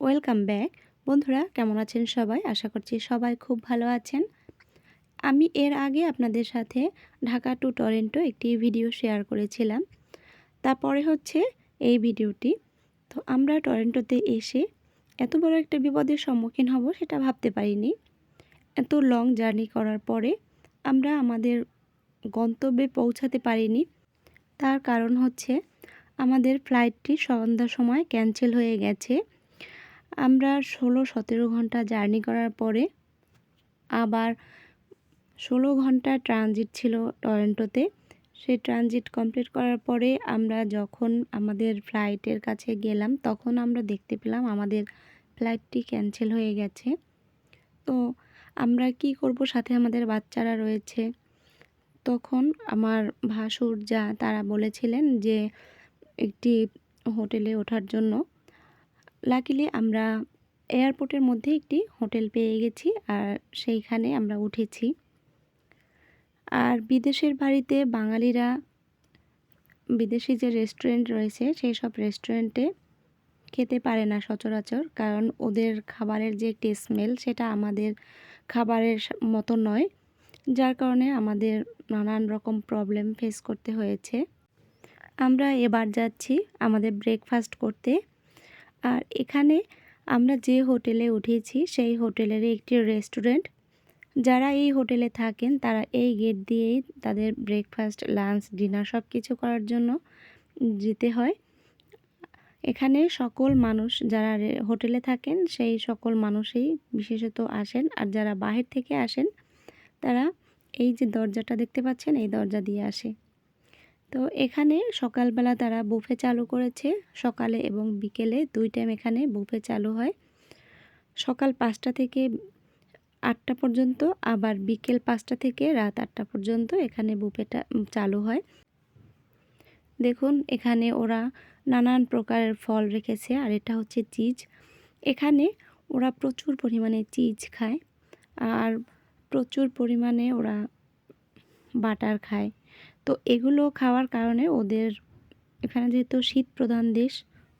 Welcome back. বন্ধুরা, কেমন আছেন সবাই? আশা করছি সবাই খুব ভালো আছেন। আমি এর আগে আপনাদের সাথে ঢাকা টু টরেন্টো একটি ভিডিও শেয়ার করেছিলাম। তারপরে হচ্ছে এই ভিডিওটি। তো আমরা টরেন্টোতে এসে এত বড় একটা বিপদের সম্মুখীন হব সেটা ভাবতে পারিনি। এত লং জার্নি করার পরে আমরা আমাদের গন্তব্যে পৌঁছাতে পারিনি। তার কারণ হচ্ছে আমাদের ফ্লাইটটি সন্ধ্যার সময় ক্যান্সেল হয়ে গেছে। আমরা ষোলো সতেরো ঘণ্টা জার্নি করার পরে আবার ষোলো ঘণ্টা ট্রানজিট ছিল টরেন্টোতে। সেই ট্রানজিট কমপ্লিট করার পরে আমরা যখন আমাদের ফ্লাইটের কাছে গেলাম, তখন আমরা দেখতে পেলাম আমাদের ফ্লাইটটি ক্যান্সেল হয়ে গেছে। তো আমরা কি করব, সাথে আমাদের বাচ্চারা রয়েছে। তখন আমার ভাসুর যা, তারা বলেছিলেন যে একটি হোটেলে ওঠার জন্য লাকিলি আমরা এয়ারপোর্টের মধ্যে একটি হোটেল পেয়ে গেছি আর সেইখানে আমরা উঠেছি। আর বিদেশের বাড়িতে বাঙালিরা, বিদেশি যে রেস্টুরেন্ট রয়েছে, সেই সব রেস্টুরেন্টে খেতে পারে না সচরাচর, কারণ ওদের খাবারের যে একটি স্মেল সেটা আমাদের খাবারের মতো নয়, যার কারণে আমাদের নানান রকম প্রবলেম ফেস করতে হয়েছে। আমরা এবার যাচ্ছি আমাদের ব্রেকফাস্ট করতে। আর এখানে আমরা যে হোটেলে উঠেছি, সেই হোটেলের একটি রেস্টুরেন্ট। যারা এই হোটেলে থাকেন, তারা এই গেট দিয়েই তাদের ব্রেকফাস্ট, লাঞ্চ, ডিনার সব কিছু করার জন্য যেতে হয়। এখানে সকল মানুষ যারা হোটেলে থাকেন, সেই সকল মানুষই বিশেষত আসেন। আর যারা বাহির থেকে আসেন, তারা এই যে দরজাটা দেখতে পাচ্ছেন, এই দরজা দিয়ে আসে। তো এখানে সকালবেলা তারা বুফে চালু করেছে। সকালে এবং বিকেলে দুই টাইম এখানে বুফে চালু হয়। সকাল পাঁচটা থেকে আটটা পর্যন্ত, আবার বিকেল পাঁচটা থেকে রাত আটটা পর্যন্ত এখানে বুফেটা চালু হয়। দেখুন, এখানে ওরা নানান প্রকারের ফল রেখেছে, আর এটা হচ্ছে চিজ এখানে ওরা প্রচুর পরিমাণে চিজ খায়, আর প্রচুর পরিমাণে ওরা বাটার খায়। তো এগুলো খাওয়ার কারণে ওদের এখানে যেহেতু শীত প্রধান দেশ,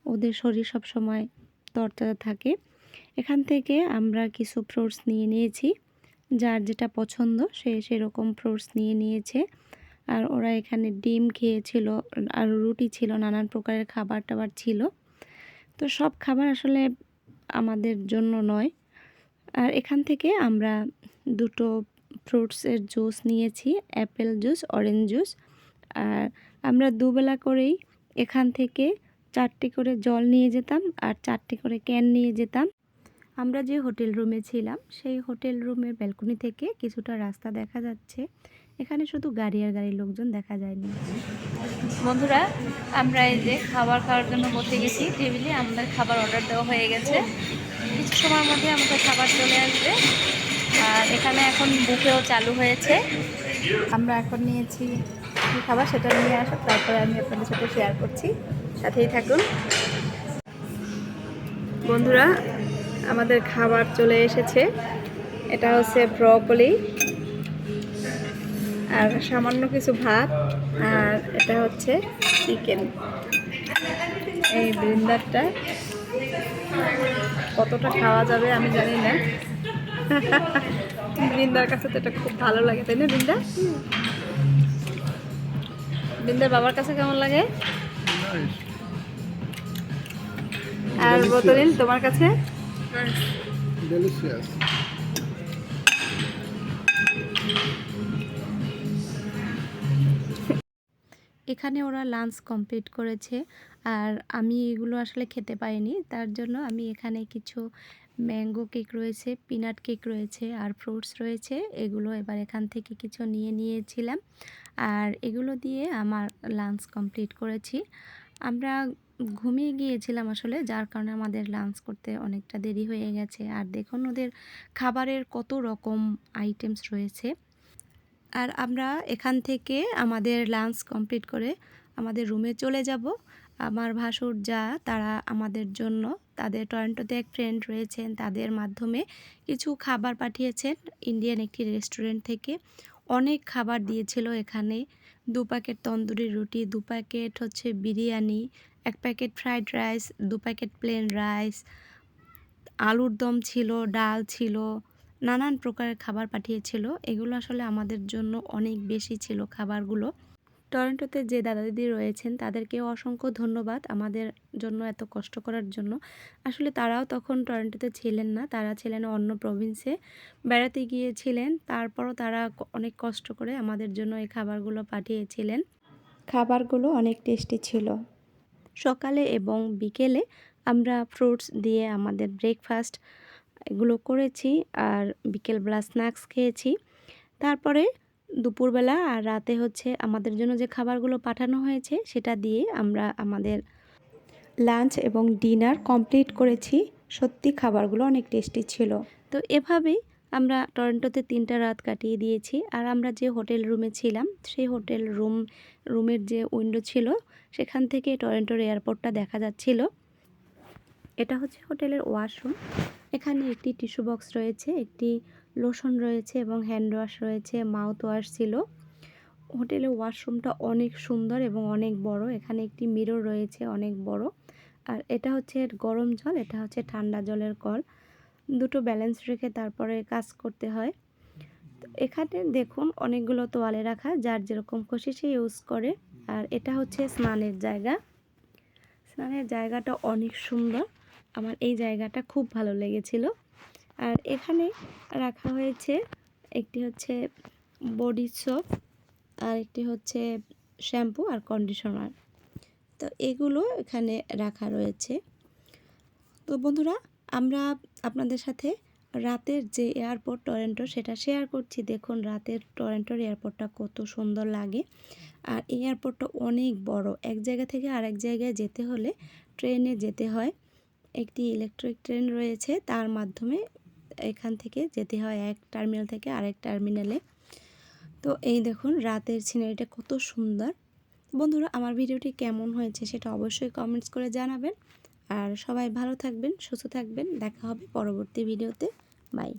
ওদের শরীর সব সময় তরতাজা থাকে। এখান থেকে আমরা কিছু ফ্রুটস নিয়ে নিয়েছি, যার যেটা পছন্দ সে সেরকম ফ্রুটস নিয়ে নিয়েছে। আর ওরা এখানে ডিম খেয়েছিল, আর রুটি ছিল, নানান প্রকারের খাবার টাবার ছিল। তো সব খাবার আসলে আমাদের জন্য নয়। আর এখান থেকে আমরা দুটো ফ্রুটসের জুস নিয়েছি, অ্যাপেল জুস, অরেঞ্জ জুস। আর আমরা দুবেলা করেই এখান থেকে চারটে করে জল নিয়ে যেতাম আর চারটে করে ক্যান নিয়ে যেতাম। আমরা যে হোটেল রুমে ছিলাম, সেই হোটেল রুমের ব্যালকনি থেকে কিছুটা রাস্তা দেখা যাচ্ছে। এখানে শুধু গাড়ি আর গাড়ির লোকজন দেখা যায়নি। বন্ধুরা, আমরা এই যে খাবার খাওয়ার জন্য বসে গেছি। টেবিলে আমাদের খাবার অর্ডার দেওয়া হয়ে গেছে। কিছু সময়ের মধ্যে আমাদের খাবার চলে আসবে। আর এখানে এখন বুকেও চালু হয়েছে। আমরা এখন নিয়েছি কী খাবার সেটা নিয়ে আসো, তারপরে আমি আপনাদের সাথে শেয়ার করছি। সাথেই থাকুন। বন্ধুরা, আমাদের খাবার চলে এসেছে। এটা হচ্ছে ব্রকলি আর সামান্য কিছু ভাত আর এটা হচ্ছে চিকেন। এই বৃন্দারটা কতটা খাওয়া যাবে আমি জানি না। বৃন্দার কাছে তো এটা খুব ভালো লাগে তাই না বৃন্দা? বৃন্দার বাবার কাছে কেমন লাগে? আর বোতলিন তোমার কাছে? এখানে ওরা লাঞ্চ কমপ্লিট করেছে আর আমি এগুলো আসলে খেতে পারিনি তার জন্য আমি এখানে কিছু ম্যাঙ্গো কেক রয়েছে, পিনাট কেক রয়েছে আর ফ্রুটস রয়েছে। এগুলো এবার এখান থেকে কিছু নিয়ে নিয়েছিলাম। আর এগুলো দিয়ে আমার লাঞ্চ কমপ্লিট করেছি। আমরা ঘুমিয়ে গিয়েছিলাম আসলে, যার কারণে আমাদের লাঞ্চ করতে অনেকটা দেরি হয়ে গেছে। আর দেখুন ওদের খাবারের কত রকম আইটেমস রয়েছে। আর আমরা এখান থেকে আমাদের লাঞ্চ কমপ্লিট করে আমাদের রুমে চলে যাব। আমার ভাসুর যা, তারা আমাদের জন্য তাদের টরেন্টোতে এক ফ্রেন্ড রয়েছেন, তাদের মাধ্যমে কিছু খাবার পাঠিয়েছেন ইন্ডিয়ান একটি রেস্টুরেন্ট থেকে। অনেক খাবার দিয়েছিল এখানে। দু প্যাকেট তন্দুরি রুটি, দু প্যাকেট হচ্ছে বিরিয়ানি, এক প্যাকেট ফ্রাইড রাইস দু প্যাকেট প্লেন রাইস আলুর দম ছিল, ডাল ছিল, নানান প্রকারের খাবার পাঠিয়েছিল। এগুলো আসলে আমাদের জন্য অনেক বেশি ছিল খাবারগুলো। টরন্টোতে যে দাদা দিদি রয়েছেন তাদেরকেও অসংখ্য ধন্যবাদ আমাদের জন্য এত কষ্ট করার জন্য। আসলে তারাও তখন টরন্টোতে ছিলেন না তারা ছিলেন অন্য প্রভিন্সে। বেড়াতে গিয়েছিলেন তারপরও তারা অনেক কষ্ট করে আমাদের জন্য এই খাবারগুলো পাঠিয়েছিলেন। খাবারগুলো অনেক টেস্টি ছিল। সকালে এবং বিকেলে আমরা ফ্রুটস দিয়ে আমাদের ব্রেকফাস্ট এগুলো করেছি আর বিকেলবেলা স্ন্যাক্স খেয়েছি। তারপরে দুপুরবেলা আর রাতে হচ্ছে আমাদের জন্য যে খাবারগুলো পাঠানো হয়েছে সেটা দিয়ে আমরা আমাদের লাঞ্চ এবং ডিনার কমপ্লিট করেছি। সত্যি খাবারগুলো অনেক টেস্টি ছিল। তো এভাবেই আমরা টরন্টোতে তিনটা রাত কাটিয়ে দিয়েছি আর আমরা যে হোটেল রুমে ছিলাম, সেই হোটেল রুম, রুমের যে উইন্ডো ছিল, সেখান থেকে টরন্টোর এয়ারপোর্টটা দেখা যাচ্ছিল। এটা হচ্ছে হোটেলের ওয়াশরুম। এখানে একটি টিস্যু বক্স রয়েছে, একটি লোশন রয়েছে এবং হ্যান্ড ওয়াশ রয়েছে, মাউথ ওয়াশ ছিল। হোটেলের ওয়াশরুমটা অনেক সুন্দর এবং অনেক বড়। এখানে একটি মিরর রয়েছে অনেক বড়। আর এটা হচ্ছে গরম জল, এটা হচ্ছে ঠান্ডা জলের কল। দুটো ব্যালেন্স রেখে তারপরে কাজ করতে হয়। এখানে দেখুন অনেকগুলো তোয়ালে রাখা, যার যেরকম খুশি সে ইউজ করে। আর এটা হচ্ছে স্নানের জায়গা। স্নানের জায়গাটা অনেক সুন্দর। আমার এই জায়গাটা খুব ভালো লেগেছিল। আর এখানে রাখা হয়েছে একটি হচ্ছে বডি সোপ আর একটি হচ্ছে শ্যাম্পু আর কন্ডিশনার। তো এগুলো এখানে রাখা রয়েছে। তো বন্ধুরা, আমরা আপনাদের সাথে রাতের যে এয়ারপোর্ট টরেন্টো সেটা শেয়ার করছি। দেখুন, রাতের টরেন্টোর এয়ারপোর্টটা কত সুন্দর লাগে। আর এই এয়ারপোর্টটা অনেক বড়। এক জায়গা থেকে আরেক জায়গায় যেতে হলে ট্রেনে যেতে হয়। একটি ইলেকট্রিক ট্রেন রয়েছে, তার মাধ্যমে এখান থেকে যেতে হয় এক টার্মিনাল থেকে আরেক টার্মিনালে। তো এই দেখুন, রাতের সিনারিটা কত সুন্দর। বন্ধুরা, আমার ভিডিওটি কেমন হয়েছে সেটা অবশ্যই কমেন্টস করে জানাবেন। আর সবাই ভালো থাকবেন, সুস্থ থাকবেন। দেখা হবে পরবর্তী ভিডিওতে। বাই